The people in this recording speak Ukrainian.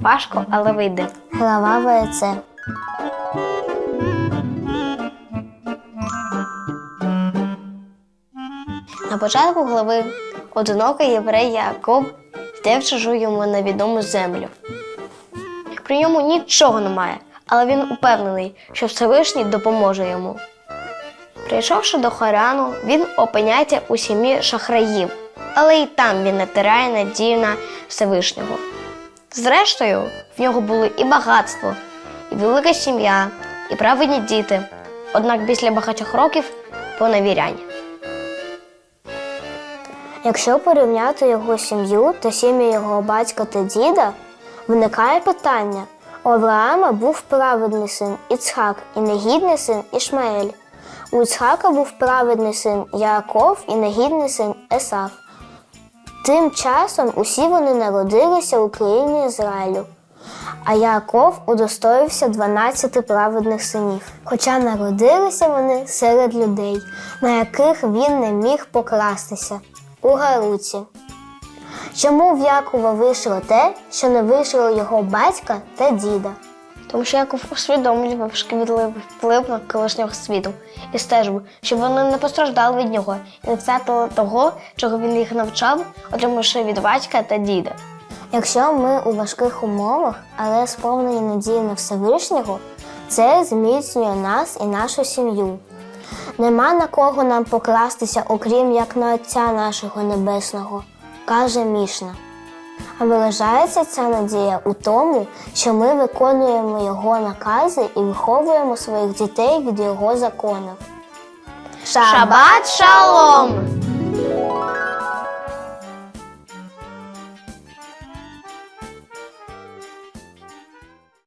Важко, але вийде. Глава ВЦ. На початку глави одинокий єврей Яков йде в чужу йому невідому землю. При ньому нічого немає, але він упевнений, що Всевишній допоможе йому. Прийшовши до Харану, він опиняється у сім'ї шахраїв, але і там він не тирає надію на Всевишнього. Зрештою, в нього були і багатство, і велика сім'я, і праведні діти, однак після багатьох років поневірянь. Якщо порівняти його сім'ю та сім'ї його батька та діда, виникає питання: у Авраама був праведний син Іцхак і негідний син Ішмаель. У Іцхака був праведний син Яаков і негідний син Есав. Тим часом усі вони народилися у країні Ізраїлю. А Яаков удостоївся 12 праведних синів. Хоча народилися вони серед людей, на яких він не міг покластися у Гаруці. Чому в Якова вийшло те, що не вийшло його батька та діда? Тому що Яков усвідомлював шкідливий вплив на колишнього світу і стежив, щоб вони не постраждали від нього і не втратили того, чого він їх навчав, отримавши від батька та діда. Якщо ми у важких умовах, але сповнені надії на Всевишнього, це зміцнює нас і нашу сім'ю. Нема на кого нам покластися, окрім як на Отця нашого Небесного, каже Мішна. А виражається ця надія у тому, що ми виконуємо Його накази і виховуємо своїх дітей від Його законів. Шабат шалом!